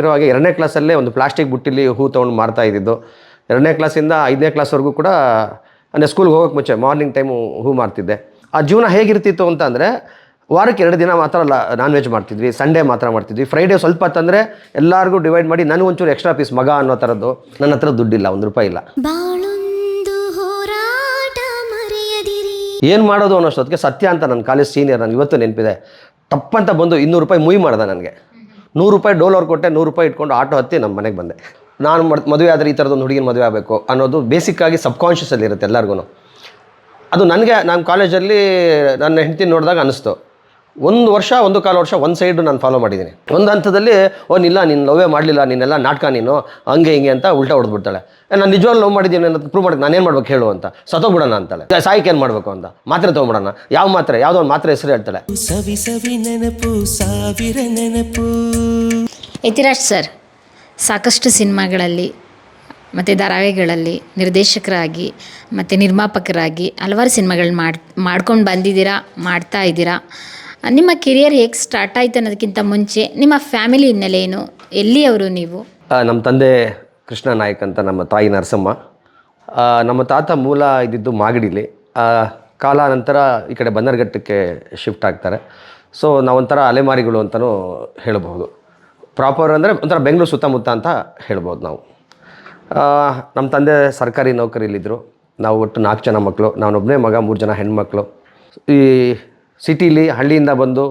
ನೆನಪಿರೋ ಹಾಗೆ ಎರಡನೇ ಕ್ಲಾಸಲ್ಲೇ ಒಂದು ಪ್ಲಾಸ್ಟಿಕ್ ಬುಟ್ಟಿಲಿ ಹೂ ತೊಗೊಂಡು ಮಾರ್ತಾ ಇದ್ದಿದ್ದು. ಎರಡನೇ ಕ್ಲಾಸಿಂದ ಐದನೇ ಕ್ಲಾಸ್ವರೆಗೂ ಕೂಡ ಅಂದರೆ ಸ್ಕೂಲ್ಗೆ ಹೋಗೋಕ್ಕೆ ಮುಂಚೆ ಮಾರ್ನಿಂಗ್ ಟೈಮು ಹೂ ಮಾರ್ತಿದ್ದೆ. ಆ ಜೀವನ ಹೇಗಿರ್ತಿತ್ತು ಅಂತ ಅಂದರೆ ವಾರಕ್ಕೆ ಎರಡು ದಿನ ಮಾತ್ರ ನಾನ್ ವೆಜ್ ಮಾಡ್ತಿದ್ವಿ ಸಂಡೇ ಮಾತ್ರ ಮಾಡ್ತಿದ್ವಿ. ಫ್ರೈಡೇ ಸ್ವಲ್ಪ ತಂದರೆ ಎಲ್ಲರಿಗೂ ಡಿವೈಡ್ ಮಾಡಿ ನನಗೆ ಒಂಚೂರು ಎಕ್ಸ್ಟ್ರಾ ಪೀಸ್ ಮಗ ಅನ್ನೋ ಥರದ್ದು ನನ್ನ ಹತ್ರ ದುಡ್ಡಿಲ್ಲ ಒಂದು ರೂಪಾಯಿ ಇಲ್ಲ. ಏನು ಮಾಡೋದು ಅನ್ನೋಷ್ಟೊತ್ತಿಗೆ ಸತ್ಯ ಅಂತ ನನ್ನ ಕಾಲೇಜ್ ಸೀನಿಯರ್ ನನಗೆ ಇವತ್ತು ನೆನಪಿದೆ. ತಪ್ಪಂತ ಬಂದು ಇನ್ನೂರು ರೂಪಾಯಿ ಮುಯಿ ಮಾಡ್ದೆ ನನಗೆ. ನೂರು ರೂಪಾಯಿ ಡೋಲ್ ಅವ್ರು ಕೊಟ್ಟೆ, ನೂರು ರೂಪಾಯಿ ಇಟ್ಕೊಂಡು ಆಟೋ ಹತ್ತಿ ನಮ್ಮ ಮನೆಗೆ ಬಂದೆ. ನಾನು ಮದುವೆ ಆದರೆ ಈ ಥರದೊಂದು ಹುಡುಗಿನ ಮದುವೆ ಆಗಬೇಕು ಅನ್ನೋದು ಬೇಸಿಕ್ಕಾಗಿ ಸಬ್ಕಾನ್ಷಿಯಸಲ್ಲಿ ಇರುತ್ತೆ ಎಲ್ಲರಿಗೂ ಅದು ನನಗೆ, ನಾನು ಕಾಲೇಜಲ್ಲಿ ನನ್ನ ಹೆಂಡತಿ ನೋಡಿದಾಗ ಅನಿಸ್ತು. ಒಂದು ವರ್ಷ ಒಂದು ಕಾಲು ವರ್ಷ ಒಂದು ಸೈಡು ನಾನು ಫಾಲೋ ಮಾಡಿದ್ದೀನಿ. ಒಂದು ಹಂತದಲ್ಲಿ ಓ ನಿಲ್ಲ ನೀನು ಲವೇ ಮಾಡಲಿಲ್ಲ ನೀನೆಲ್ಲ ನಾಟಕ ನೀನು ಹಂಗೆ ಹಿಂಗೆ ಅಂತ ಉಲ್ಟಾ ಹೊಡೆದ್ಬಿಡ್ತಾಳೆ. ನಾನು ನಿಜವಾಗ್ಲೂ ಲವ್ ಮಾಡಿದ್ದೀನಿ ಅನ್ನೋದು ಪ್ರೂವ್ ನಾನು ನಾನೇನು ಮಾಡ್ಬೇಕು ಹೇಳು ಅಂತ. ಸತ್ತೋಗ್ಬಿಡೋಣ ಅಂತಾಳೆ. ಸಾಯಕ್ಕೆ ಏನು ಮಾಡಬೇಕು ಅಂತ. ಮಾತ್ರೆ ತೊಗೊಂಬಿಡೋಣ ಯಾವ ಮಾತ್ರೆ? ಯಾವುದೋ ಒಂದು ಮಾತ್ರೆ ಹೆಸರು ಹೇಳ್ತಾಳೆ. ಸವಿ ಸವಿ ನೆನಪು ಸಾವಿರ ನೆನಪು. ಯತಿರಾಜ್ ಸರ್ ಸಾಕಷ್ಟು ಸಿನಿಮಾಗಳಲ್ಲಿ ಮತ್ತು ಧಾರಾವಾಹಿಗಳಲ್ಲಿ ನಿರ್ದೇಶಕರಾಗಿ ಮತ್ತು ನಿರ್ಮಾಪಕರಾಗಿ ಹಲವಾರು ಸಿನಿಮಾಗಳನ್ನ ಮಾಡಿ ಮಾಡ್ಕೊಂಡು ಬಂದಿದ್ದೀರಾ ಮಾಡ್ತಾ ಇದ್ದೀರಾ? ನಿಮ್ಮ ಕೆರಿಯರ್ ಹೇಗೆ ಸ್ಟಾರ್ಟ್ ಆಯಿತು ಅನ್ನೋದಕ್ಕಿಂತ ಮುಂಚೆ ನಿಮ್ಮ ಫ್ಯಾಮಿಲಿ ಹಿನ್ನೆಲೆ ಏನು ಎಲ್ಲಿಯವರು ನೀವು? ನಮ್ಮ ತಂದೆ ಕೃಷ್ಣ ನಾಯಕ್ ಅಂತ ನಮ್ಮ ತಾಯಿ ನರಸಮ್ಮ. ನಮ್ಮ ತಾತ ಮೂಲ ಇದ್ದಿದ್ದು ಮಾಗಡಿಲಿ. ಆ, ಕಾಲಾನಂತರ ಈ ಕಡೆ ಬನ್ನರ್ಘಟ್ಟಕ್ಕೆ ಶಿಫ್ಟ್ ಆಗ್ತಾರೆ. ಸೊ ನಾವೊಂಥರ ಅಲೆಮಾರಿಗಳು ಅಂತಲೂ ಹೇಳಬಹುದು. ಪ್ರಾಪರ್ ಅಂದರೆ ಒಂಥರ ಬೆಂಗಳೂರು ಸುತ್ತಮುತ್ತ ಅಂತ ಹೇಳ್ಬೋದು ನಾವು. ನಮ್ಮ ತಂದೆ ಸರ್ಕಾರಿ ನೌಕರಿಲಿದ್ದರು ನಾವು ಒಟ್ಟು ನಾಲ್ಕು ಜನ ಮಕ್ಕಳು. ನಾನೊಬ್ಬನೇ ಮಗ ಮೂರು ಜನ ಹೆಣ್ಮಕ್ಳು. ಈ ಸಿಟೀಲಿ ಹಳ್ಳಿಯಿಂದ ಬಂದು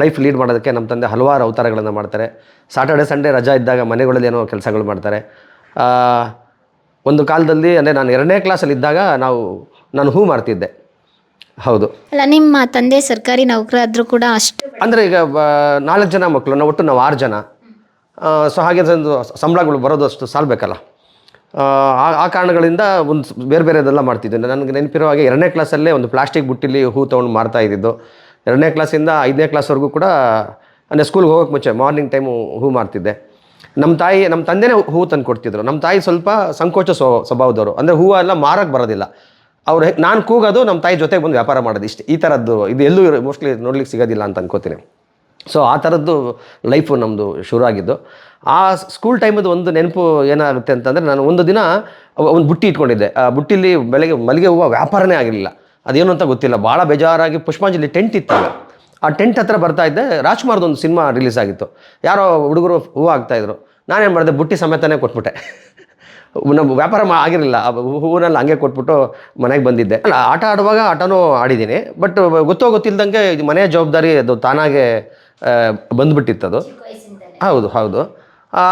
ಲೈಫ್ ಲೀಡ್ ಮಾಡೋದಕ್ಕೆ ನಮ್ಮ ತಂದೆ ಹಲವಾರು ಅವತಾರಗಳನ್ನು ಮಾಡ್ತಾರೆ. ಸಾಟರ್ಡೆ ಸಂಡೇ ರಜಾ ಇದ್ದಾಗ ಮನೆಗಳಲ್ಲಿ ಏನೋ ಕೆಲಸಗಳು ಮಾಡ್ತಾರೆ. ಒಂದು ಕಾಲದಲ್ಲಿ ಅಂದರೆ ನಾನು ಎರಡನೇ ಕ್ಲಾಸಲ್ಲಿ ಇದ್ದಾಗ ನಾವು ನಾನು ಹೂ ಮಾರ್ತಿದ್ದೆ. ಹೌದು. ಅಲ್ಲ ನಿಮ್ಮ ತಂದೆ ಸರ್ಕಾರಿ ನೌಕರಾದರೂ ಕೂಡ ಅಷ್ಟು ಅಂದರೆ ಈಗ ನಾಲ್ಕು ಜನ ಮಕ್ಕಳು ನಾವು ಒಟ್ಟು ನಾವು ಆರು ಜನ. ಸೊ ಹಾಗೆ ಒಂದು ಸಂಬಳಗಳು ಬರೋದು ಅಷ್ಟು ಸಾಲ್ಬೇಕಲ್ಲ. ಆ, ಆ- ಕಾರಣಗಳಿಂದ ಒಂದು ಬೇರೆ ಬೇರೆದೆಲ್ಲ ಮಾಡ್ತಿದ್ದೆ. ನನಗೆ ನೆನಪಿರೋ ಹಾಗೆ ಎರಡನೇ ಕ್ಲಾಸಲ್ಲೇ ಒಂದು ಪ್ಲಾಸ್ಟಿಕ್ ಬುಟ್ಟಿಲಿ ಹೂ ತೊಗೊಂಡು ಮಾರ್ತಾ ಇದ್ದಿದ್ದು. ಎರಡನೇ ಕ್ಲಾಸಿಂದ ಐದನೇ ಕ್ಲಾಸ್ವರೆಗೂ ಕೂಡ ಅಂದರೆ ಸ್ಕೂಲ್ಗೆ ಹೋಗೋಕ್ಕೆ ಮುಂಚೆ ಮಾರ್ನಿಂಗ್ ಟೈಮು ಹೂ ಮಾರ್ತಿದ್ದೆ. ನಮ್ಮ ತಾಯಿ ನಮ್ಮ ತಂದೆನೇ ಹೂ ತಂದು ಕೊಡ್ತಿದ್ರು. ನಮ್ಮ ತಾಯಿ ಸ್ವಲ್ಪ ಸಂಕೋಚ ಸ್ವ ಸ್ವಭಾವದವರು. ಅಂದರೆ ಹೂವು ಎಲ್ಲ ಮಾರಕ್ಕೆ ಬರೋದಿಲ್ಲ. ಅವ್ರು ನಾನು ಕೂಗೋದು ನಮ್ಮ ತಾಯಿ ಜೊತೆಗೆ ಬಂದು ವ್ಯಾಪಾರ ಮಾಡೋದು ಇಷ್ಟು. ಈ ಥರದ್ದು ಇದು ಎಲ್ಲೂ ಮೋಸ್ಟ್ಲಿ ನೋಡ್ಲಿಕ್ಕೆ ಸಿಗೋದಿಲ್ಲ ಅಂತ ಅನ್ಕೋತೀನಿ. ಸೊ ಆ ಥರದ್ದು ಲೈಫು ನಮ್ಮದು ಶುರು ಆಗಿದ್ದು. ಆ ಸ್ಕೂಲ್ ಟೈಮದು ಒಂದು ನೆನಪು ಏನಾಗುತ್ತೆ ಅಂತಂದರೆ ನಾನು ಒಂದು ದಿನ ಒಂದು ಬುಟ್ಟಿ ಇಟ್ಕೊಂಡಿದ್ದೆ. ಆ ಬುಟ್ಟಿಲಿ ಬೆಳಗ್ಗೆ ಮಲ್ಲಿಗೆ ಹೂವು ವ್ಯಾಪಾರನೇ ಆಗಿರಲಿಲ್ಲ. ಅದೇನು ಅಂತ ಗೊತ್ತಿಲ್ಲ. ಭಾಳ ಬೇಜಾರಾಗಿ ಪುಷ್ಪಾಂಜಲಿ ಟೆಂಟ್ ಇತ್ತಾಗ ಆ ಟೆಂಟ್ ಹತ್ರ ಬರ್ತಾ ಇದ್ದೆ. ರಾಜ್ಕುಮಾರ್ದು ಒಂದು ಸಿನಿಮಾ ರಿಲೀಸ್ ಆಗಿತ್ತು. ಯಾರೋ ಹುಡುಗರು ಹೂವು ಆಗ್ತಾಯಿದ್ರು ನಾನೇನು ಮಾಡಿದೆ? ಬುಟ್ಟಿ ಸಮೇತನೇ ಕೊಟ್ಬಿಟ್ಟೆ. ನಮ್ಮ ವ್ಯಾಪಾರ ಮಾ ಆಗಿರಲಿಲ್ಲ. ಹೂವನ್ನೆಲ್ಲ ಹಂಗೆ ಕೊಟ್ಬಿಟ್ಟು ಮನೆಗೆ ಬಂದಿದ್ದೆ. ಅಲ್ಲ, ಆಟ ಆಡುವಾಗ ಆಟನೂ ಆಡಿದ್ದೀನಿ. ಬಟ್ ಗೊತ್ತೋ ಗೊತ್ತಿಲ್ದಂಗೆ ಇದು ಮನೆಯ ಜವಾಬ್ದಾರಿ ಅದು ತಾನಾಗೆ ಬಂದ್ಬಿಟ್ಟಿತ್ತು ಅದು. ಹೌದು ಹೌದು.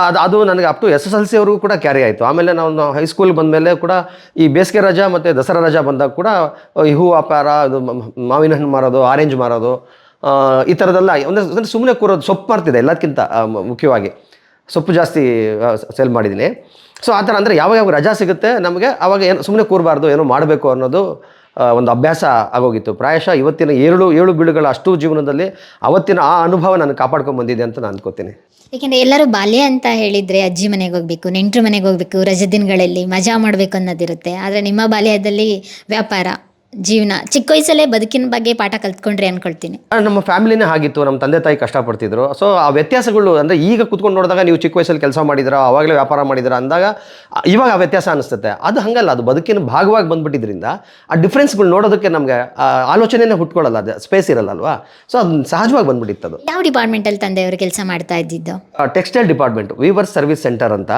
ಅದು ಅದು ನನಗೆ up to S S L C ಅವ್ರಿಗೂ ಕೂಡ ಕ್ಯಾರಿ ಆಯಿತು. ಆಮೇಲೆ ನಾವು ಹೈಸ್ಕೂಲ್ ಬಂದಮೇಲೆ ಕೂಡ ಈ ಬೇಸಿಗೆ ರಜಾ ಮತ್ತು ದಸರಾ ರಜಾ ಬಂದಾಗ ಕೂಡ ಈ ಹೂ ವ್ಯಾಪಾರ ಅದು ಮಾವಿನ ಹಣ್ಣು ಮಾರೋದು ಆರೆಂಜ್ ಮಾರೋದು ಈ ಥರದ್ದೆಲ್ಲ ಒಂದು ಸುಮ್ಮನೆ ಕೂರೋದು ಸೊಪ್ಪು ಮಾಡ್ತಿದೆ ಎಲ್ಲದಕ್ಕಿಂತ ಮುಖ್ಯವಾಗಿ. ಸೊಪ್ಪು ಜಾಸ್ತಿ ಸೇಲ್ ಮಾಡಿದ್ದೀನಿ. ಸೊ ಆ ಥರ ಅಂದರೆ ಯಾವಾಗ ಯಾವಾಗ ರಜಾ ಸಿಗುತ್ತೆ ನಮಗೆ ಆವಾಗ ಏನು ಸುಮ್ಮನೆ ಕೂರಬಾರ್ದು ಏನೋ ಮಾಡಬೇಕು ಅನ್ನೋದು ಒಂದು ಅಭ್ಯಾಸ ಆಗೋಗಿತ್ತು. ಪ್ರಾಯಶಃ ಇವತ್ತಿನ ಏಳು ಏಳು ಬೀಳುಗಳ ಅಷ್ಟು ಜೀವನದಲ್ಲಿ ಅವತ್ತಿನ ಆ ಅನುಭವ ನಾನು ಕಾಪಾಡ್ಕೊಂಡು ಬಂದಿದೆ ಅಂತ ನಾನು ಅನ್ಕೋತೀನಿ. ಏಕೆಂದರೆ ಎಲ್ಲರೂ ಬಾಲ್ಯ ಅಂತ ಹೇಳಿದರೆ ಅಜ್ಜಿ ಮನೆಗೆ ಹೋಗಬೇಕು, ನೆಂಟರು ಮನೆಗೆ ಹೋಗಬೇಕು, ರಜೆ ದಿನಗಳಲ್ಲಿ ಮಜಾ ಮಾಡಬೇಕು ಅನ್ನೋದಿರುತ್ತೆ. ಆದರೆ ನಿಮ್ಮ ಬಾಲ್ಯದಲ್ಲಿ ವ್ಯಾಪಾರ. ಜೀವನ. ಚಿಕ್ಕ ವಯಸ್ಸಲ್ಲೇ ಬದುಕಿನ ಬಗ್ಗೆ ಪಾಠ ಕಲ್ತ್ಕೊಂಡ್ರಿ ಅನ್ಕೊಳ್ತೀನಿ. ನಮ್ಮ ಫ್ಯಾಮಿಲಿನೇ ಆಗಿತ್ತು ನಮ್ಮ ತಂದೆ ತಾಯಿ ಕಷ್ಟಪಡ್ತಿದ್ರು. ಸೊ ಆ ವ್ಯತ್ಯಾಸಗಳು ಅಂದರೆ ಈಗ ಕುತ್ಕೊಂಡು ನೋಡಿದಾಗ ನೀವು ಚಿಕ್ಕ ವಯಸ್ಸಲ್ಲಿ ಕೆಲಸ ಮಾಡಿದ್ರ ಆವಾಗಲೇ ವ್ಯಾಪಾರ ಮಾಡಿದ್ರ ಅಂದಾಗ ಇವಾಗ ಆ ವ್ಯತ್ಯಾಸ ಅನಿಸುತ್ತೆ. ಅದು ಹಂಗಲ್ಲ ಅದು ಬದುಕಿನ ಭಾಗವಾಗಿ ಬಂದ್ಬಿಟ್ಟಿದ್ರಿಂದ ಆ ಡಿಫ್ರೆನ್ಸ್ಗಳು ನೋಡೋದಕ್ಕೆ ನಮಗೆ ಆಲೋಚನೆನೇ ಹುಟ್ಕೊಳ್ಳಲ್ಲ ಅದು ಸ್ಪೇಸ್ ಇರಲ್ಲ ಅಲ್ವಾ ಸೊ ಅದು ಸಹಜವಾಗಿ ಬಂದ್ಬಿಟ್ಟಿತ್ತು ಅದು ಯಾವ ಡಿಪಾರ್ಟ್ಮೆಂಟಲ್ಲಿ ತಂದೆಯವರು ಕೆಲಸ ಮಾಡ್ತಾ ಇದ್ದಿದ್ದು? Textile department weavers service centre ಅಂತ.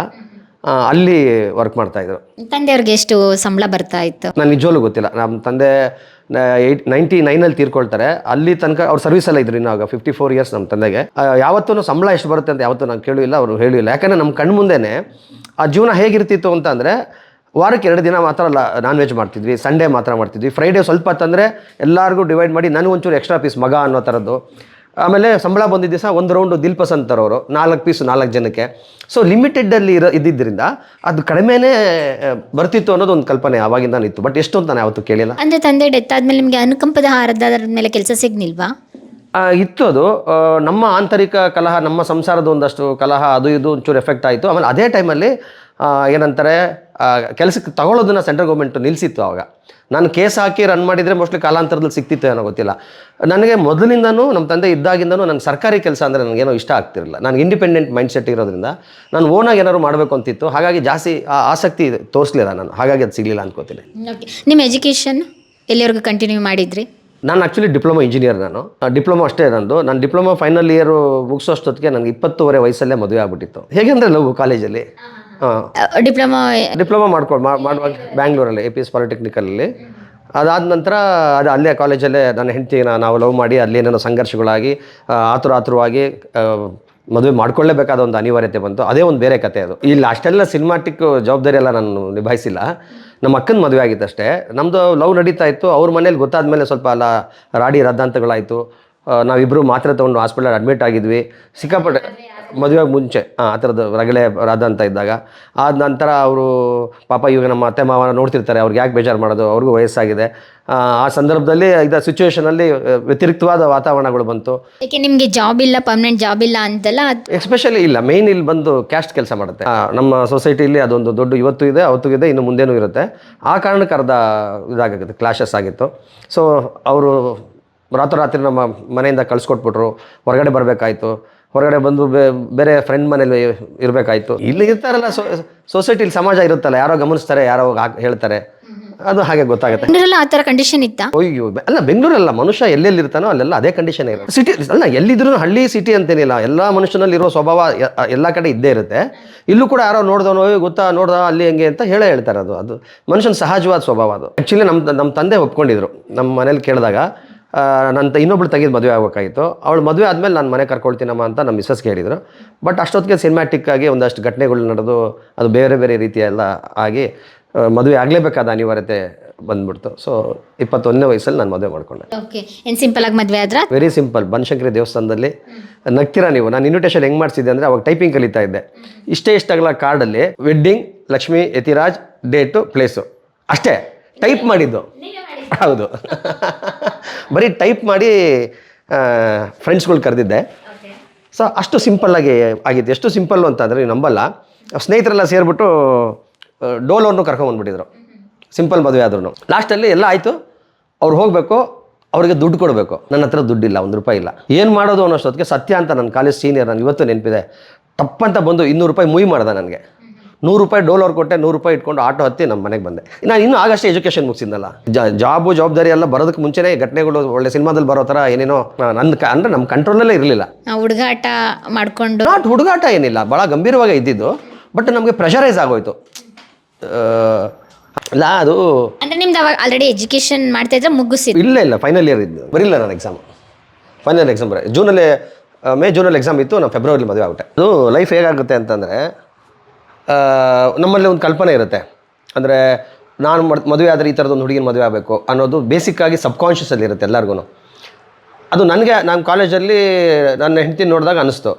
ಅಲ್ಲಿ ವರ್ಕ್ ಮಾಡ್ತಾ ಮಾಡ್ತಾಯಿದ್ರು ತಂದೆಯವ್ರಿಗೆ ಎಷ್ಟು ಸಂಬಳ ಬರ್ತಾ ಇತ್ತು? ನಾನು ನಿಜವಾಗ್ಲೂ ಗೊತ್ತಿಲ್ಲ. ನಮ್ಮ ತಂದೆ ಏಯ್ಟ್ ನೈಂಟಿ ನೈನಲ್ಲಿ ತೀರ್ಕೊಳ್ತಾರೆ. ಅಲ್ಲಿ ತನಕ ಅವ್ರು ಸರ್ವಿಸಲ್ಲ ಇದ್ರು ಇನ್ನಾಗ ಫಿಫ್ಟಿ ಫೋರ್ ಇಯರ್ಸ್ ನಮ್ಮ ತಂದೆಗೆ ಯಾವತ್ತೂ ಸಂಬಳ ಎಷ್ಟು ಬರುತ್ತೆ ಅಂತ ಯಾವತ್ತೂ ನಾನು ಕೇಳಿಲ್ಲ ಅವರು ಹೇಳಿಲ್ಲ ಯಾಕಂದರೆ ನಮ್ಮ ಕಣ್ಣು ಮುಂದೆನೇ ಆ ಜೀವನ ಹೇಗಿರ್ತಿತ್ತು ಅಂತಂದರೆ ವಾರಕ್ಕೆ ಎರಡು ದಿನ ಮಾತ್ರ ನಾನ್ ವೆಜ್ ಮಾಡ್ತಿದ್ವಿ ಸಂಡೇ ಮಾತ್ರ ಮಾಡ್ತಿದ್ವಿ. ಫ್ರೈಡೇ ಸ್ವಲ್ಪ ತಂದರೆ ಎಲ್ಲರಿಗೂ ಡಿವೈಡ್ ಮಾಡಿ ನನಗೆ ಒಂಚೂರು ಎಕ್ಸ್ಟ್ರಾ ಪೀಸ್ ಮಗ ಅನ್ನೋ ಥರದ್ದು ಆಮೇಲೆ ಸಂಬಳ ಬಂದಿದ್ದ ದಿವಸ ಒಂದು ರೌಂಡು ದಿಲ್ ಅವರು ನಾಲ್ಕು ಪೀಸು ನಾಲ್ಕು ಜನಕ್ಕೆ. ಸೊ ಲಿಮಿಟೆಡಲ್ಲಿ ಇರೋ ಇದ್ದಿದ್ದರಿಂದ ಅದು ಕಡಿಮೆನೇ ಬರ್ತಿತ್ತು ಅನ್ನೋದು ಒಂದು ಕಲ್ಪನೆ ಆವಾಗಿಂದಾನು ಇತ್ತು. ಬಟ್ ಎಷ್ಟು ಅಂತ ನಾನು ಯಾವತ್ತೂ ಕೇಳಿಲ್ಲ. ಅಂದ್ರೆ ತಂದೆ ಡೆತ್ ಆದಮೇಲೆ ನಿಮಗೆ ಅನುಕಂಪದ ಹಾರದ ಮೇಲೆ ಕೆಲಸ ಸಿಗ್ನಿಲ್ವಾ ಇತ್ತು ಅದು. ನಮ್ಮ ಆಂತರಿಕ ಕಲಹ ನಮ್ಮ ಸಂಸಾರದ ಒಂದಷ್ಟು ಕಲಹ ಅದು ಇದು ಒಂಚೂರು ಎಫೆಕ್ಟ್ ಆಯಿತು. ಆಮೇಲೆ ಅದೇ ಟೈಮಲ್ಲಿ ಏನಂತಾರೆ ಕೆಲಸಕ್ಕೆ ತಗೊಳ್ಳೋದನ್ನು ಸೆಂಟ್ರಲ್ ಗೌರ್ಮೆಂಟ್ ನಿಲ್ಲಿಸಿತ್ತು ಆವಾಗ ನಾನು ಕೇಸ್ ಹಾಕಿ ರನ್ ಮಾಡಿದರೆ ಮೋಸ್ಟ್ಲಿ ಕಾಲಾಂತರದಲ್ಲಿ ಸಿಕ್ತಿತ್ತು ಏನೋ ಗೊತ್ತಿಲ್ಲ. ನನಗೆ ಮೊದಲಿಂದನೂ ನಮ್ಮ ತಂದೆ ಇದ್ದಾಗಿಂದನೂ ನನಗೆ ಸರ್ಕಾರಿ ಕೆಲಸ ಅಂದರೆ ನನಗೇನೋ ಇಷ್ಟ ಆಗ್ತಿರಲಿಲ್ಲ. ನನಗೆ ಇಂಡಿಪೆಂಡೆಂಟ್ ಮೈಂಡ್ ಸೆಟ್ ಇರೋದ್ರಿಂದ ನಾನು ಓನಾಗಿ ಏನಾದ್ರು ಮಾಡಬೇಕು ಅಂತಿತ್ತು. ಹಾಗಾಗಿ ಜಾಸ್ತಿ ಆ ಆಸಕ್ತಿ ತೋರಿಸಲಿಲ್ಲ ನಾನು. ಹಾಗಾಗಿ ಅದು ಸಿಗಲಿಲ್ಲ ಅನ್ಕೋತೀನಿ. ನಿಮ್ಮ ಎಜುಕೇಷನ್ ಎಲ್ಲಿವರೆಗೂ ಕಂಟಿನ್ಯೂ ಮಾಡಿದ್ರಿ? ನಾನು ಆ್ಯಕ್ಚುಲಿ ಡಿಪ್ಲೊಮಾ ಇಂಜಿನಿಯರ್ ನಾನು. ಡಿಪ್ಲೊಮಾ ಅಷ್ಟೇ ನಂದು. ನಾನು ಡಿಪ್ಲೊಮಾ ಫೈನಲ್ ಇಯರ್ ಮುಗಿಸೋಷ್ಟೊತ್ತಿಗೆ ನನಗೆ ಇಪ್ಪತ್ತೂವರೆ ವಯಸ್ಸಲ್ಲೇ ಮದುವೆ ಆಗ್ಬಿಟ್ಟಿತ್ತು. ಹೇಗೆಂದರೆ ಲವ್ ಕಾಲೇಜಲ್ಲಿ ಡಿಪ್ಲೊಮಾ ಡಿಪ್ಲೊಮಾ ಮಾಡ್ಕೊಂಡು ಮಾಡುವಾಗ ಬ್ಯಾಂಗ್ಳೂರಲ್ಲಿ ಎ ಪಿ ಎಸ್ ಪಾಲಿಟೆಕ್ನಿಕಲ್ಲಿ ಅದಾದ ನಂತರ ಅದು ಅಲ್ಲೇ ಕಾಲೇಜಲ್ಲೇ ನನ್ನ ಹೆಂಡತಿನ ನಾವು ಲವ್ ಮಾಡಿ ಅಲ್ಲಿ ಏನೇನೋ ಸಂಘರ್ಷಗಳಾಗಿ ಆತುರ ಆತುರವಾಗಿ ಮದುವೆ ಮಾಡ್ಕೊಳ್ಳೇಬೇಕಾದ ಒಂದು ಅನಿವಾರ್ಯತೆ ಬಂತು. ಅದೇ ಒಂದು ಬೇರೆ ಕತೆ ಅದು. ಇಲ್ಲಿ ಅಷ್ಟೆಲ್ಲ ಸಿನಿಮಾಟಿಕ್ ಜವಾಬ್ದಾರಿ ಎಲ್ಲ ನಾನು ನಿಭಾಯಿಸಿಲ್ಲ. ನಮ್ಮ ಅಕ್ಕನ ಮದುವೆ ಆಗಿತ್ತು ಅಷ್ಟೇ. ನಮ್ಮದು ಲವ್ ನಡೀತಾ ಇತ್ತು. ಅವ್ರ ಮನೇಲಿ ಗೊತ್ತಾದ ಮೇಲೆ ಸ್ವಲ್ಪ ಎಲ್ಲ ರಾಡಿ ರದ್ದಾಂತಗಳಾಯಿತು. ನಾವಿಬ್ಬರು ಮಾತ್ರೆ ತೊಗೊಂಡು ಹಾಸ್ಪಿಟಲ್ ಅಡ್ಮಿಟ್ ಆಗಿದ್ವಿ. ಸಿಕ್ಕಾಪಟ್ಟೆ ಮದುವೆಗೆ ಮುಂಚೆ ಹಾಂ ಆ ಥರದ್ದು ರಗಳೆ ರಾಧ ಅಂತ ಇದ್ದಾಗ ಆದ ನಂತರ ಅವರು ಪಾಪ ಇವಾಗ ನಮ್ಮ ಅತ್ತೆ ಮಾವನ ನೋಡ್ತಿರ್ತಾರೆ ಅವ್ರಿಗೆ ಯಾಕೆ ಬೇಜಾರು ಮಾಡೋದು ಅವ್ರಿಗೂ ವಯಸ್ಸಾಗಿದೆ. ಆ, ಸಂದರ್ಭದಲ್ಲಿ ಇದ ಸಿಚುವೇಶನಲ್ಲಿ ವ್ಯತಿರಿಕ್ತವಾದ ವಾತಾವರಣಗಳು ಬಂತು. ನಿಮಗೆ ಜಾಬ್ ಇಲ್ಲ ಪರ್ಮನೆಂಟ್ ಜಾಬ್ ಇಲ್ಲ ಅಂತೆಲ್ಲ? ಅದ್- ಎಸ್ಪೆಷಲಿ ಇಲ್ಲ ಮೇನ್ ಇಲ್ಲಿ ಬಂದು ಕ್ಯಾಸ್ಟ್ ಕೆಲಸ ಮಾಡುತ್ತೆ. ಆ, ನಮ್ಮ ಸೊಸೈಟಿಯಲ್ಲಿ ಅದೊಂದು ದೊಡ್ಡ ಇವತ್ತು ಇದೆ ಅವತ್ತು ಇದೆ ಇನ್ನು ಮುಂದೇನೂ ಇರುತ್ತೆ. ಆ ಕಾರಣಕ್ಕೆ ಅರ್ಧ ಇದಾಗುತ್ತೆ ಕ್ಲಾಶಸ್ ಆಗಿತ್ತು. ಸೊ ಅವರು ರಾತ್ರೋರಾತ್ರಿ ನಮ್ಮ ಮನೆಯಿಂದ ಕಳ್ಸಿಕೊಟ್ಬಿಟ್ರು ಹೊರಗಡೆ ಬರಬೇಕಾಯ್ತು. ಹೊರಗಡೆ ಬಂದು ಬೇರೆ ಫ್ರೆಂಡ್ ಮನೇಲಿ ಇರಬೇಕಾಯ್ತು. ಇಲ್ಲಿ ಇರ್ತಾರಲ್ಲ ಸೊಸೈಟಿಲಿ ಸಮಾಜ ಇರುತ್ತಲ್ಲ ಯಾರೋ ಗಮನಿಸ್ತಾರೆ ಯಾರೋ ಹೇಳ್ತಾರೆ. ಅದು ಹಾಗೆ ಗೊತ್ತಾಗುತ್ತೆ. ಬೆಂಗಳೂರಲ್ಲಿ ಆ ಥರ ಕಂಡೀಷನ್ ಇತ್ತಾ? ಅಯ್ಯೋ ಬೆ- ಅಲ್ಲ ಬೆಂಗಳೂರಲ್ಲ ಮನುಷ್ಯ ಎಲ್ಲೆಲ್ಲಿ ಇರ್ತಾನೋ ಅಲ್ಲೆಲ್ಲ ಅದೇ ಕಂಡೀಷನ್ ಇರುತ್ತೆ. ಸಿಟಿ ಅಲ್ಲ ಎಲ್ಲಿದ್ರು ಹಳ್ಳಿ ಸಿಟಿ ಅಂತೇನಿಲ್ಲ. ಎಲ್ಲ ಮನುಷ್ಯನಲ್ಲಿ ಇರೋ ಸ್ವಭಾವ ಎ- ಎಲ್ಲ ಕಡೆ ಇದ್ದೇ ಇರುತ್ತೆ. ಇಲ್ಲೂ ಕೂಡ ಯಾರೋ ನೋಡ್ದೋ "ಏ, ಗೊತ್ತಾ ನೋಡ್ದ ಅಲ್ಲಿ ಹೆಂಗೆ ಅಂತ ಹೇಳೇ ಹೇಳ್ತಾರೆ ಅದು. ಅದು ಮನುಷ್ಯನ ಸಹಜವಾದ ಸ್ವಭಾವ ಅದು. ಆ್ಯಕ್ಚುಲಿ ನಮ್ಮ ನಮ್ಮ ತಂದೆ ಒಪ್ಕೊಂಡಿದ್ರು. ನಮ್ಮ ಮನೇಲಿ ಕೇಳಿದಾಗ ನನ್ನ ಇನ್ನೊಬ್ಳು ತೆಗೆದು ಮದುವೆ ಆಗಬೇಕಾಗಿತ್ತು. ಅವಳು ಮದುವೆ ಆದಮೇಲೆ ನಾನು ಮನೆ ಕರ್ಕೊಳ್ತೀನಮ್ಮ ಅಂತ ನಮ್ಮ ಮಿಸ್ಸಸ್ಗೆ ಹೇಳಿದರು ಬಟ್ ಅಷ್ಟೊತ್ತಿಗೆ ಸಿನಿಮ್ಯಾಟಿಕ್ ಆಗಿ ಒಂದಷ್ಟು ಘಟನೆಗಳು ನಡೆದು ಅದು ಬೇರೆ ಬೇರೆ ರೀತಿಯೆಲ್ಲ ಆಗಿ ಮದುವೆ ಆಗಲೇಬೇಕಾದ ಅನಿವಾರ್ಯತೆ ಬಂದ್ಬಿಡ್ತು. ಸೊ ಇಪ್ಪತ್ತೊಂದನೇ ವಯಸ್ಸಲ್ಲಿ ನಾನು ಮದುವೆ ಮಾಡ್ಕೊಂಡೆ. ಓಕೆ ಏನು ಸಿಂಪಲ್ ಆಗಿ ಮದುವೆ ಆದ್ರೆ? ವೆರಿ ಸಿಂಪಲ್ ಬನಶಂಕರಿ ದೇವಸ್ಥಾನದಲ್ಲಿ ನಕ್ಕಿರ ನೀವು. ನಾನು ಇನ್ವಿಟೇಷನ್ ಹೆಂಗೆ ಮಾಡಿಸಿದ್ದೆ ಅಂದರೆ ಅವಾಗ ಟೈಪಿಂಗ್ ಕಲಿತಾ ಇದ್ದೆ. ಇಷ್ಟೇ ಇಷ್ಟಾಗಲ ಕಾರ್ಡಲ್ಲಿ wedding Lakshmi Yathiraj date place ಅಷ್ಟೇ. ಟೈಪ್ ಮಾಡಿದ್ದು. ಹೌದು. ಬರೀ ಟೈಪ್ ಮಾಡಿ ಫ್ರೆಂಡ್ಸ್ಗಳು ಕರೆದಿದ್ದೆ. ಸೊ ಅಷ್ಟು ಸಿಂಪಲ್ಲಾಗಿ ಆಗಿತ್ತು. ಎಷ್ಟು ಸಿಂಪಲ್ಲು ಅಂತಂದರೆ ನೀವು ನಂಬಲ್ಲ. ಸ್ನೇಹಿತರೆಲ್ಲ ಸೇರಿಬಿಟ್ಟು ಡೋಲವ್ರನ್ನೂ ಕರ್ಕೊಂಬಂದ್ಬಿಟ್ಟಿದ್ರು ಸಿಂಪಲ್ ಮದುವೆ ಆದ್ರೂ ಲಾಸ್ಟಲ್ಲಿ ಎಲ್ಲ ಆಯಿತು. ಅವ್ರು ಹೋಗಬೇಕು ಅವ್ರಿಗೆ ದುಡ್ಡು ಕೊಡಬೇಕು. ನನ್ನ ಹತ್ರ ದುಡ್ಡಿಲ್ಲ ಒಂದು ರೂಪಾಯಿ ಇಲ್ಲ. ಏನು ಮಾಡೋದು ಅನ್ನೋಷ್ಟೊತ್ತಿಗೆ ಸತ್ಯ ಅಂತ ನನ್ನ ಕಾಲೇಜ್ ಸೀನಿಯರ್ ನನಗೆ ಇವತ್ತು ನೆನಪಿದೆ. ತಪ್ಪಂತ ಬಂದು ಇನ್ನೂರು ರೂಪಾಯಿ ಮುಯಿ ಮಾಡ್ದೆ ನನಗೆ. ನೂರು ರೂಪಾಯಿ ಡೋಲ್ ಅವ್ರು ಕೊಟ್ಟೆ ನೂರು ರೂಪಾಯಿ ಇಟ್ಕೊಂಡು ಆಟೋ ಹತ್ತಿ ನಮ್ಮ ಮನೆಗೆ ಬಂದೆ. ನಾನು ಇನ್ನೂ ಆಗಷ್ಟೇ ಎಜುಕೇಷನ್ ಮುಗಿಸಿದ್ನಲ್ಲ. ಜಾಬು ಜವಾಬ್ದಾರಿ ಎಲ್ಲ ಬರೋದಕ್ಕೆ ಮುಂಚೆನೇ ಘಟನೆಗಳು ಒಳ್ಳೆ ಸಿನಿಮಾದಲ್ಲಿ ಬರೋ ಥರ ಏನೇನೋ ನನ್ನ ಅಂದರೆ ನಮ್ಮ ಕಂಟ್ರೋಲಲ್ಲೇ ಇರಲಿಲ್ಲ. ಹುಡುಗಾಟ ಮಾಡ್ಕೊಂಡು. ನಾಟ್ ಹುಡುಗಾಟ ಏನಿಲ್ಲ ಭಾಳ ಗಂಭೀರವಾಗಿ ಇದ್ದಿದ್ದು ಬಟ್ ನಮಗೆ ಪ್ರೆಷರೈಸ್ ಆಗೋಯ್ತು. ಆ, ಇಲ್ಲ ಅದು ಅಂದ್ರೆ ನಿಮ್ದು ಅವಾಗ ಆಲ್ರೆಡಿ ಎಜುಕೇಷನ್ ಮಾಡ್ತಾ ಇದ್ರೆ ಮುಗಿಸಿ ಇಲ್ಲ ಇಲ್ಲ ಫೈನಲ್ ಇಯರ್ ಇದ್ದು. ಬರಿಲ್ಲ ನಾನು ಎಕ್ಸಾಮ್ ಫೈನಲ್ ಎಕ್ಸಾಮ್ ಬರ ಜೂನಲ್ಲಿ ಮೇ ಜೂನಲ್ಲಿ ಎಕ್ಸಾಮ್ ಇತ್ತು ನಾನು ಫೆಬ್ರವರಿಲಿ ಮದುವೆ ಆಗ್ಬಿಟ್ಟೆ. ಅದು ಲೈಫ್ ಹೇಗಾಗುತ್ತೆ ಅಂತಂದರೆ ನಮ್ಮಲ್ಲಿ ಒಂದು ಕಲ್ಪನೆ ಇರುತ್ತೆ. ಅಂದರೆ ನಾನು ಮದುವೆ ಆದರೆ ಈ ಥರದೊಂದು ಹುಡುಗಿನ ಮದುವೆ ಆಗಬೇಕು ಅನ್ನೋದು ಬೇಸಿಕ್ಕಾಗಿ ಸಬ್ಕಾನ್ಷಿಯಸಲ್ಲಿ ಇರುತ್ತೆ ಎಲ್ಲರಿಗೂ ಅದು ನನಗೆ, ನಾನು ಕಾಲೇಜಲ್ಲಿ ನನ್ನ ಹೆಂಡತಿ ನೋಡಿದಾಗ ಅನಿಸ್ತು.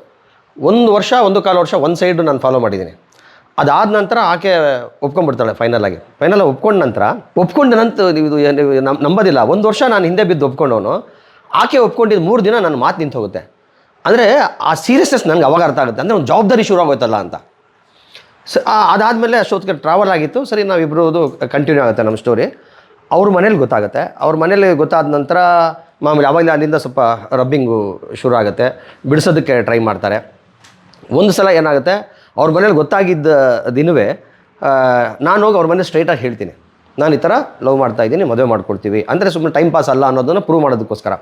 ಒಂದು ವರ್ಷ, ಒಂದು ಕಾಲು ವರ್ಷ ಒಂದು ಸೈಡು ನಾನು ಫಾಲೋ ಮಾಡಿದ್ದೀನಿ ಅದಾದ ನಂತರ ಆಕೆ ಒಪ್ಕೊಂಡ್ಬಿಡ್ತಾಳೆ ಫೈನಲ್ ಆಗಿ. ಫೈನಲ್ ಒಪ್ಕೊಂಡ ನಂತರ ಒಪ್ಕೊಂಡ ನಂತರ ಇದು ನಂಬೋದಿಲ್ಲ. ಒಂದು ವರ್ಷ ನಾನು ಹಿಂದೆ ಬಿದ್ದು ಒಪ್ಕೊಂಡವನು. ಆಕೆ ಒಪ್ಕೊಂಡಿದ್ದು ಮೂರು ದಿನ ನನ್ನ ಮಾತು ನಿಂತು ಹೋಗುತ್ತೆ. ಅಂದರೆ ಆ ಸೀರಿಯಸ್ನೆಸ್ ನನಗೆ ಅವಾಗ ಅರ್ಥ ಆಗುತ್ತೆ. ಅಂದರೆ ಒಂದು ಜವಾಬ್ದಾರಿ ಶುರು ಆಗೋಯ್ತಲ್ಲ ಅಂತ. ಸ ಅದಾದಮೇಲೆ ಅಷ್ಟೊತ್ತಿಗೆ ಟ್ರಾವೆಲ್ ಆಗಿತ್ತು. ಸರಿ ನಾವಿಬ್ಬರದು ಕಂಟಿನ್ಯೂ ಆಗುತ್ತೆ ನಮ್ಮ ಸ್ಟೋರಿ ಅವ್ರ ಮನೇಲಿ ಗೊತ್ತಾಗುತ್ತೆ. ಅವ್ರ ಮನೇಲಿ ಗೊತ್ತಾದ ನಂತರ ಮಾಮೂಲಿ ಅವಾಗಲೇ ಅಲ್ಲಿಂದ ಸ್ವಲ್ಪ ರಬ್ಬಿಂಗು ಶುರು ಆಗುತ್ತೆ. ಬಿಡಿಸೋದಕ್ಕೆ ಟ್ರೈ ಮಾಡ್ತಾರೆ. ಒಂದು ಸಲ ಏನಾಗುತ್ತೆ, ಅವ್ರ ಮನೇಲಿ ಗೊತ್ತಾಗಿದ್ದ ದಿನವೇ ನಾನು ಹೋಗಿ ಅವ್ರ ಮನೆ ಸ್ಟ್ರೈಟಾಗಿ ಹೇಳ್ತೀನಿ. ನಾನು ಈ ಥರ ಲವ್ ಮಾಡ್ತಾ ಇದ್ದೀನಿ, ಮದುವೆ ಮಾಡ್ಕೊಳ್ತೀವಿ ಅಂದರೆ ಸುಮ್ಮನೆ ಟೈಮ್ ಪಾಸ್ ಅಲ್ಲ ಅನ್ನೋದನ್ನು ಪ್ರೂವ್ ಮಾಡೋದಕ್ಕೋಸ್ಕರ.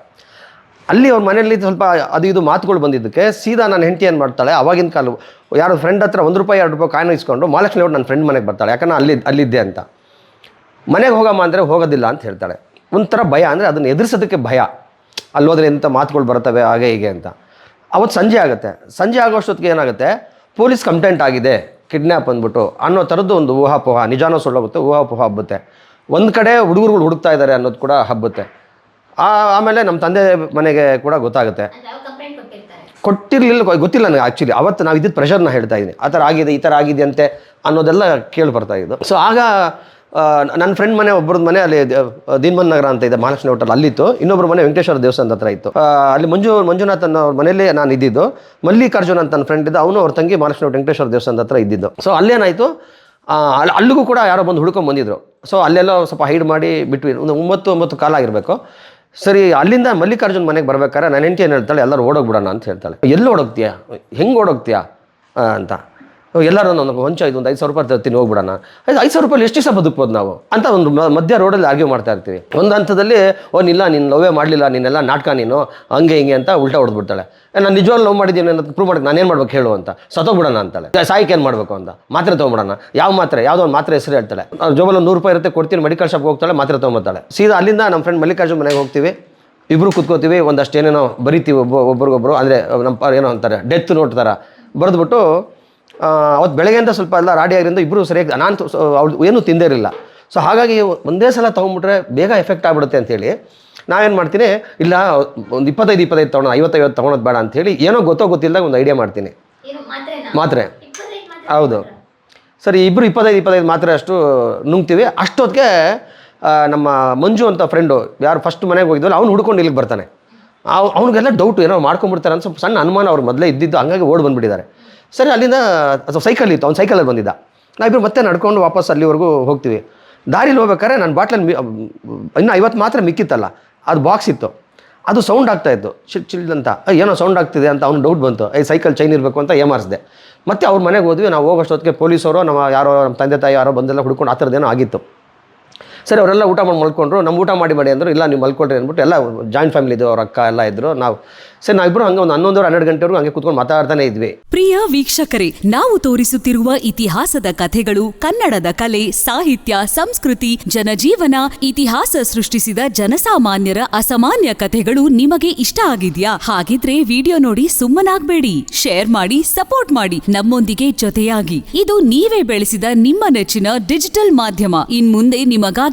ಅಲ್ಲಿ ಅವ್ರ ಮನೆಯಲ್ಲಿ ಸ್ವಲ್ಪ ಅದು ಇದು ಮಾತುಗಳು ಬಂದಿದ್ದಕ್ಕೆ ಸೀದಾ ನನ್ನ ಹೆಂಡತಿ ಏನು ಮಾಡ್ತಾಳೆ, ಅವಾಗಿನ ಕಾಲ ಯಾರೋ ಫ್ರೆಂಡ್ ಹತ್ರ ಒಂದು ರೂಪಾಯಿ, ಎರಡು ರೂಪಾಯಿ ಕಾಯಿನ್ ಇಸ್ಕೊಂಡು ಮಹಾಲಕ್ಷ್ಮಿ ಅವ್ರು ನನ್ನ ಫ್ರೆಂಡ್ ಮನೆಗೆ ಬರ್ತಾಳೆ ಯಾಕಂದ್ರೆ ಅಲ್ಲಿ, ಅಲ್ಲಿದ್ದೆ ಅಂತ. ಮನೆಗೆ ಹೋಗಮ್ಮ ಅಂದರೆ ಹೋಗೋದಿಲ್ಲ ಅಂತ ಹೇಳ್ತಾಳೆ ಒಂಥರ ಭಯ ಅಂದರೆ ಅದನ್ನು ಎದುರಿಸೋದಕ್ಕೆ ಭಯ. ಅಲ್ಲಿ ಹೋದ್ರೆ ಎಂಥ ಮಾತುಗಳು ಬರ್ತವೆ, ಹಾಗೆ, ಹೀಗೆ ಅಂತ. ಅವತ್ತು ಸಂಜೆ ಆಗುತ್ತೆ. ಸಂಜೆ ಆಗೋಷ್ಟೊತ್ತಿಗೆ ಏನಾಗುತ್ತೆ? ಪೊಲೀಸ್ ಕಂಪ್ಲೇಂಟ್ ಆಗಿದೆ. ಕಿಡ್ನ್ಯಾಪ್ ಅಂದ್ಬಿಟ್ಟು. ಅನ್ನೋ ಥರದ್ದು ಒಂದು ಊಹಾಪೋಹ, ನಿಜಾನೋ ಸುಳ್ಳೋಗುತ್ತೆ, ಊಹಾಪೋಹ ಹಬ್ಬುತ್ತೆ. ಒಂದು ಕಡೆ ಹುಡುಗರುಗಳು ಹುಡುಕ್ತಾ ಇದ್ದಾರೆ ಅನ್ನೋದು ಕೂಡ ಹಬ್ಬುತ್ತೆ. ಆಮೇಲೆ ನಮ್ಮ ತಂದೆ ಮನೆಗೆ ಕೂಡ ಗೊತ್ತಾಗುತ್ತೆ. ಕೊಟ್ಟಿರಲಿಲ್ಲ ಗೊತ್ತಿಲ್ಲ ನನಗೆ ಆ್ಯಕ್ಚುಲಿ ಅವತ್ತು ನಾವು ಇದ್ದಿದ್ದು ಪ್ರೆಷರ್ನ ಹೇಳ್ತಾ ಇದ್ದೀನಿ ಆ ಥರ ಆಗಿದೆ, ಈ ಥರ ಆಗಿದೆ ಅಂತೆ ಅನ್ನೋದೆಲ್ಲ ಕೇಳಿ ಬರ್ತಾ ಇದ್ದು. ಸೊ ಆಗ ನನ್ನ ಫ್ರೆಂಡ್ ಮನೆ ಒಬ್ಬರದ್ದು ಮನೆ ಅಲ್ಲಿ ದೀನ್ಮನ್ ನಗರ ಅಂತ ಇದೆ, ಮಹಾಲಕ್ಷ್ಮಿ ಹೋಟೆಲ್ ಅಲ್ಲಿತ್ತು ಇನ್ನೊಬ್ಬರು ಮನೆ ವೆಂಕಟೇಶ್ವರ ದೇವಸ್ಥಾನದ ಹತ್ರ ಇತ್ತು. ಅಲ್ಲಿ ಮಂಜು ಮಂಜುನಾಥ್ ಅನ್ನೋ ಅವ್ರ ಮನೇಲಿ ನಾನು ಇದ್ದಿದ್ದು. ಮಲ್ಲಿಕಾರ್ಜುನ್ ಅಂತ ನನ್ನ ಫ್ರೆಂಡ್ ಇದ್ದ, ಅವನು ಅವ್ರ ತಂಗಿ ಮಹಾಲಕ್ಷ್ಮಿ ವೆಂಕಟೇಶ್ವರ ದೇವಸ್ಥಾನದ ಹತ್ರ ಇದ್ದಿದ್ದು. ಸೊ ಅಲ್ಲೇನಾಯಿತು? ಅಲ್ಲಿ ಅಲ್ಲಿಗೂ ಕೂಡ ಯಾರೋ ಬಂದು ಹುಡ್ಕೊಂಡು ಬಂದಿದ್ರು. ಸೊ ಅಲ್ಲೆಲ್ಲ ಸ್ವಲ್ಪ ಹೈಡ್ ಮಾಡಿ ಬಿಟ್ವಿ. ಒಂದು ಒಂಬತ್ತು ಒಂಬತ್ತು ಕಾಲ ಆಗಿರಬೇಕು. ಸರಿ, ಅಲ್ಲಿಂದ ಮಲ್ಲಿಕಾರ್ಜುನ್ ಮನೆಗೆ ಬರ್ಬೇಕಾದ್ರೆ ನನ್ನ ಹೆಂಡತಿ ಏನು ಹೇಳ್ತಾಳೆ, ಎಲ್ಲರೂ ಓಡೋಗ್ಬಿಡೋಣ ಅಂತ ಹೇಳ್ತಾಳೆ. ಎಲ್ಲಿ ಓಡೋಗ್ತೀಯಾ? ಹೆಂಗೆ ಓಡೋಗ್ತೀಯಾ ಅಂತ. ಎಲ್ಲರೂ ಒಂದು ಹೊಂಚ ಇದು ಒಂದು ಐದು ಸಾವಿರ ರೂಪಾಯಿ ತರ್ತೀನಿ ಹೋಗ್ಬಿಡೋಣ. ಐದು ಐದು ಸಾವಿರ ರೂಪಾಯಿ ಎಷ್ಟು ದಿವಸ ಬದುಕ್ಬೋದು ನಾವು? ಅಂತ ಒಂದು ಮಧ್ಯ ರೋಡಲ್ಲಿ ಆರ್ಗ್ಯೂ ಮಾಡ್ತಾ ಇರ್ತೀವಿ. ಒಂದು ಹಂತದಲ್ಲಿ, ಓ ಇಲ್ಲ ನೀನು ಲವ್ವೇ ಮಾಡಲಿಲ್ಲ, ನೀನೆಲ್ಲ ನಾಟಕ ನೀನು, ಹಂಗೆ, ಹಿಂಗೆ ಅಂತ ಉಲ್ಟಾ ಹೊಡೆದ್ಬಿಡ್ತಾಳೆ. ನಾನು ನಿಜವಾಗ್ಲೂ ಲವ್ ಮಾಡಿದ್ದೀನಿ ಅನ್ನೋದು ಪ್ರೂವ್ ಮಾಡಕ್ಕೆ ನಾನೇನು ಮಾಡ್ಬೇಕು ಹೇಳು ಅಂತ. ಸತ್ತೋಗ್ಬಿಡೋಣ ಅಂತಾಳೆ. ಸಾಯ್ಕೆ ಏನು ಮಾಡಬೇಕು ಅಂತ. ಮಾತ್ರೆ ತೊಗೊಂಬಿಡೋಣ ಯಾವ ಮಾತ್ರೆ? ಯಾವುದೋ ಒಂದು ಮಾತ್ರೆ ಹೆಸರು ಹೇಳ್ತಾಳೆ. ಜೋಬಲ್ಲ ಒಂದು ನೂರು ರೂಪಾಯಿ ಇರುತ್ತೆ, ಕೊಡ್ತೀನಿ ಮೆಡಿಕಲ್ ಶಾಪ್ಗೆ ಹೋಗ್ತಾಳೆ, ಮಾತ್ರೆ ತೊಗೊಂಬತ್ತಾಳೆ ಸೀದಾ ಅಲ್ಲಿಂದ ನಮ್ಮ ಫ್ರೆಂಡ್ ಮಲ್ಲಿಕಾರ್ಜುನ್ ಮನೆಗೆ ಹೋಗ್ತೀವಿ. ಇಬ್ಬರು ಕುತ್ಕೋತೀವಿ, ಒಂದಷ್ಟು ಏನೇನೋ ಬರಿತೀವಿ ಒಬ್ಬ ಅಂದರೆ ನಮ್ಮ ಏನೋ ಅಂತಾರೆ ಡೆತ್ ನೋಡ್ತಾರೆ ಬರೆದ್ಬಿಟ್ಟು ಅವತ್ತು ಬೆಳಗ್ಗೆಯಿಂದ ಸ್ವಲ್ಪ ಎಲ್ಲ ರಾಡಿ ಆಗಿರಿಂದ ಇಬ್ಬರು ಸರಿಯಾಗಿ ನಾನು ಅವ್ಳು ಏನೂ ತಿಂದೇ ಇರಲಿಲ್ಲ. ಸೊ ಹಾಗಾಗಿ ಒಂದೇ ಸಲ ತೊಗೊಂಬಿಟ್ರೆ ಬೇಗ ಎಫೆಕ್ಟ್ ಆಗ್ಬಿಡುತ್ತೆ ಅಂಥೇಳಿ ನಾವೇನು ಮಾಡ್ತೀನಿ ಇಲ್ಲ ಒಂದು ಇಪ್ಪತ್ತೈದು ಇಪ್ಪತ್ತೈದು ತೊಗೊಳೋಣ ಐವತ್ತೈವತ್ತು ತೊಗೊಳೋದು ಬೇಡ ಅಂತೇಳಿ ಏನೋ ಗೊತ್ತೋ ಗೊತ್ತಿಲ್ಲದಾಗ ಒಂದು ಐಡಿಯಾ ಮಾಡ್ತೀನಿ. ಮಾತ್ರೆ ಹೌದು. ಸರಿ ಇಬ್ಬರು ಇಪ್ಪತ್ತೈದು ಇಪ್ಪತ್ತೈದು ಮಾತ್ರೆ ಅಷ್ಟು ನುಂಗ್ತೀವಿ. ಅಷ್ಟೊತ್ತಿಗೆ ನಮ್ಮ ಮಂಜು ಅಂತ ಫ್ರೆಂಡು ಯಾರು ಫಸ್ಟ್ ಮನೆಗೆ ಹೋಗಿದ್ವಲ್ಲ ಅವ್ನು ಹುಡ್ಕೊಂಡು ಇಲ್ಲಿಗೆ ಬರ್ತಾನೆ. ಅವ್ ಅವ್ನಿಗೆಲ್ಲ ಡೌಟು ಏನೋ ಮಾಡ್ಕೊಂಡ್ಬಿಡ್ತಾರೆ ಅಂತ ಸ್ವಲ್ಪ ಸಣ್ಣ ಅನುಮಾನ ಅವ್ರು ಮೊದಲೇ ಇದ್ದಿದ್ದು ಹಂಗಾಗಿ ಓಡ್ ಬಂದುಬಿಟ್ಟಿದ್ದಾರೆ. ಸರಿ, ಅಲ್ಲಿಂದ, ಅದು ಸೈಕಲ್ ಇತ್ತು, ಅವ್ನು ಸೈಕಲಲ್ಲಿ ಬಂದಿದ್ದ. ನಾವಿಬ್ಬರು ಮತ್ತೆ ನಡ್ಕೊಂಡು ವಾಪಸ್ ಅಲ್ಲಿವರೆಗೂ ಹೋಗ್ತೀವಿ. ದಾರಿಲಿ ಹೋಗ್ಬೇಕಾದ್ರೆ ನನ್ನ ಬಾಟ್ಲಲ್ಲಿ ಇನ್ನೂ ಐವತ್ತು ಮಾತ್ರ ಮಿಕ್ಕಿತ್ತಲ್ಲ, ಅದು ಬಾಕ್ಸ್ ಇತ್ತು. ಅದು ಸೌಂಡ್ ಆಗ್ತಾ ಇತ್ತು. ಚಿಲ್ ಚಿಲ್ ಅಂತ. ಏನೋ ಸೌಂಡ್ ಆಗ್ತಿದೆ ಅಂತ ಅವ್ನು ಡೌಟ್ ಬಂತು. ಐ ಸೈಕಲ್ ಚೈನ್ ಇರಬೇಕು ಅಂತ ಏಮಾರಿಸಿದೆ. ಮತ್ತೆ ಅವ್ರ ಮನೆಗೆ ಹೋದ್ವಿ, ನಾವು ಹೋಗೋಷ್ಟೊತ್ತಿಗೆ ಪೊಲೀಸವರು ನಮ್ಮ ಯಾರೋ, ನಮ್ಮ ತಂದೆ ತಾಯಿ ಯಾರೋ ಬಂದೆಲ್ಲ ಹುಡ್ಕೊಂಡು ಆ ಥರದ್ದೇನೋ ಆಗಿತ್ತು. ಸರಿ, ಅವರೆಲ್ಲ ಊಟ ಮಾಡಿ ಮಲ್ಕೊಂಡ್ರು. ನಮ್ಮ ಊಟ ಮಾಡಿ ಮಾಡಿ ಅಂದರು, ಇಲ್ಲ, ನೀವು ಮಲ್ಕೊಳ್ರಿ ಅಂದ್ಬಿಟ್ಟು ಎಲ್ಲ ಜಾಯಿಂಟ್ ಫ್ಯಾಮಿಲಿ ಇದ್ದು ಅವ್ರ ಅಕ್ಕ ಎಲ್ಲ ಇದ್ರು. ನಾವು ಸರಿ ನಾವಿಬ್ಬರು ಹಂಗೆ ಒಂದು ಹನ್ನೊಂದು ಹನ್ನೆರಡು ಗಂಟೆವರೆಗೂ ಹಂಗೆ ಕೂತ್ಕೊಂಡು ಮಾತಾಡ್ತಾನೆ ಇದ್ವಿ. ಪ್ರಿಯ ವೀಕ್ಷಕರೇ, ನಾವು ತೋರಿಸುತ್ತಿರುವ ಇತಿಹಾಸದ ಕಥೆಗಳು ಕನ್ನಡದ ಕಲೆ, ಸಾಹಿತ್ಯ, ಸಂಸ್ಕೃತಿ, ಜನಜೀವನ, ಇತಿಹಾಸ ಸೃಷ್ಟಿಸಿದ ಜನಸಾಮಾನ್ಯರ ಅಸಾಮಾನ್ಯ ಕಥೆಗಳು ನಿಮಗೆ ಇಷ್ಟ ಆಗಿದ್ಯಾ? ಹಾಗಿದ್ರೆ ವಿಡಿಯೋ ನೋಡಿ ಸುಮ್ಮನಾಗ್ಬೇಡಿ. ಶೇರ್ ಮಾಡಿ, ಸಪೋರ್ಟ್ ಮಾಡಿ. ನಮ್ಮೊಂದಿಗೆ ಜೊತೆಯಾಗಿ. ಇದು ನೀವೇ ಬೆಳೆಸಿದ ನಿಮ್ಮ ನೆಚ್ಚಿನ ಡಿಜಿಟಲ್ ಮಾಧ್ಯಮ. ಇನ್ಮುಂದೆ ನಿಮಗಾಗಿ